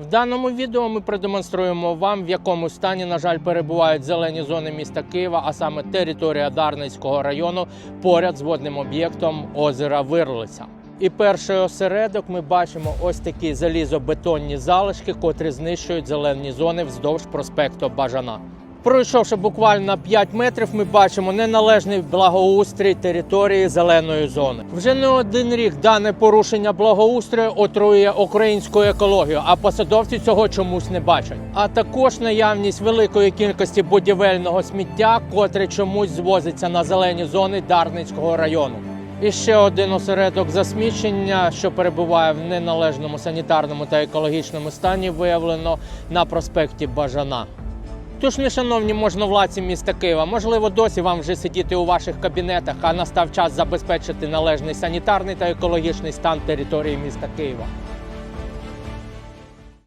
В даному відео ми продемонструємо вам, в якому стані, на жаль, перебувають зелені зони міста Києва, а саме територія Дарницького району поряд з водним об'єктом озера Вирлиця. І перший осередок ми бачимо ось такі залізобетонні залишки, котрі знищують зелені зони вздовж проспекту Бажана. Пройшовши буквально 5 метрів, ми бачимо неналежний благоустрій території зеленої зони. Вже не один рік дане порушення благоустрою отруює українську екологію, а посадовці цього чомусь не бачать. А також наявність великої кількості будівельного сміття, котре чомусь звозиться на зелені зони Дарницького району. І ще один осередок засмічення, що перебуває в неналежному санітарному та екологічному стані, виявлено на проспекті Бажана. Тож, не шановні можновладці міста Києва, можливо, досі вам вже сидіти у ваших кабінетах, а настав час забезпечити належний санітарний та екологічний стан території міста Києва.